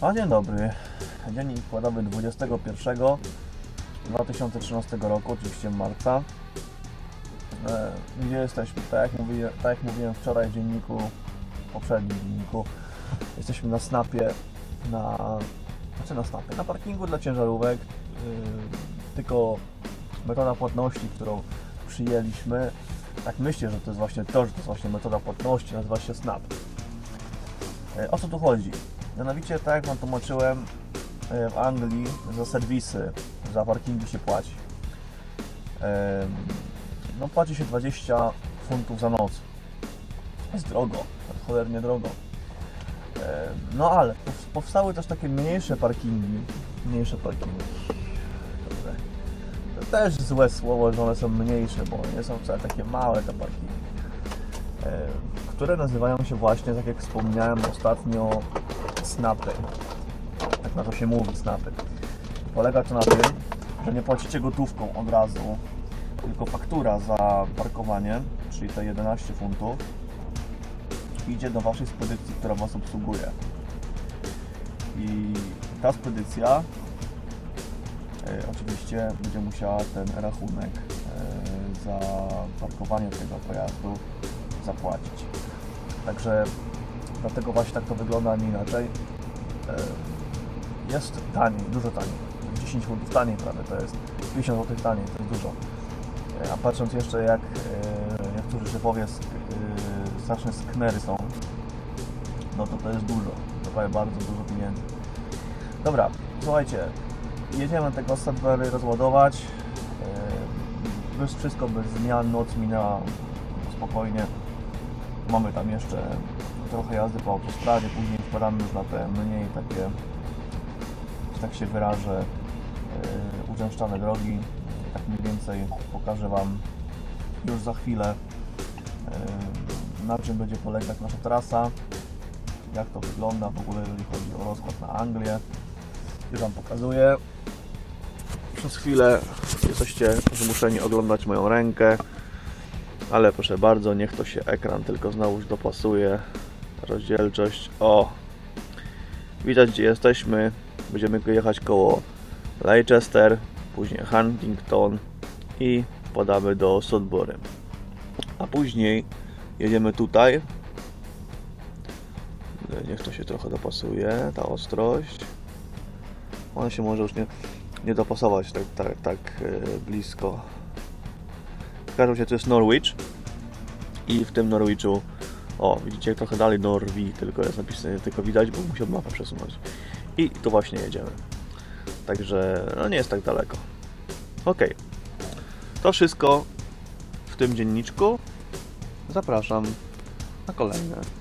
A dzień dobry. Dziennik wkładowy 21 2013 roku, oczywiście marca. E, Gdzie jesteśmy? Tak jak, mówiłem, tak jak mówiłem wczoraj w dzienniku, poprzednim dzienniku, jesteśmy na snapie, na, znaczy na snapie, na parkingu dla ciężarówek. Yy, tylko metoda płatności, którą przyjęliśmy, tak myślę, że to jest właśnie to, że to jest właśnie metoda płatności, nazywa się snap. E, O co tu chodzi? Mianowicie, tak jak Wam tłumaczyłem, e, w Anglii za serwisy, za parkingi się płaci. No płaci się 20 funtów za noc. Jest drogo, tak cholernie drogo. No ale pow- powstały też takie mniejsze parkingi. Mniejsze parkingi. To też złe słowo, że one są mniejsze, bo nie są wcale takie małe te parkingi. Które nazywają się właśnie, tak jak wspomniałem ostatnio, snapy. Tak na to się mówi, snapy. Polega to na tym, że nie płacicie gotówką od razu, tylko faktura za parkowanie, czyli te 11 funtów, idzie do Waszej spedycji, która Was obsługuje. I ta spedycja e, oczywiście będzie musiała ten rachunek e, za parkowanie tego pojazdu zapłacić. Także dlatego właśnie tak to wygląda, a nie inaczej. E, Jest taniej, dużo taniej. 10 funtów taniej prawie to jest. 50 zł taniej, to jest dużo. E, A patrząc jeszcze jak niektórzy szefowie e, straszne sknery są, no to to jest dużo. To daje bardzo dużo pieniędzy. Dobra, słuchajcie, jedziemy tego Sudbury rozładować. Już wszystko bez zmian, noc minęła spokojnie. Mamy tam jeszcze trochę jazdy po autostradzie, później wpadamy już na te mniej takie, że tak się wyrażę, yy, uczęszczane drogi. Tak mniej więcej pokażę Wam już za chwilę, yy, na czym będzie polegać nasza trasa, jak to wygląda w ogóle, jeżeli chodzi o rozkład na Anglię. Już Wam pokazuję. Przez chwilę jesteście zmuszeni oglądać moją rękę. Ale proszę bardzo, niech to się ekran tylko znowuż dopasuje. Rozdzielczość. O! Widać gdzie jesteśmy. Będziemy jechać koło Leicester, później Huntington i podamy do Sudbury. A później jedziemy tutaj. Niech to się trochę dopasuje, ta ostrość. Ona się może już nie, nie dopasować tak, tak, tak e, blisko. W każdym razie to jest Norwich i w tym Norwichu o, widzicie trochę dalej Norwi, tylko jest napisane, tylko widać, bo musiał mapę przesunąć. I tu właśnie jedziemy. Także no nie jest tak daleko. Ok. To wszystko w tym dzienniczku. Zapraszam na kolejne.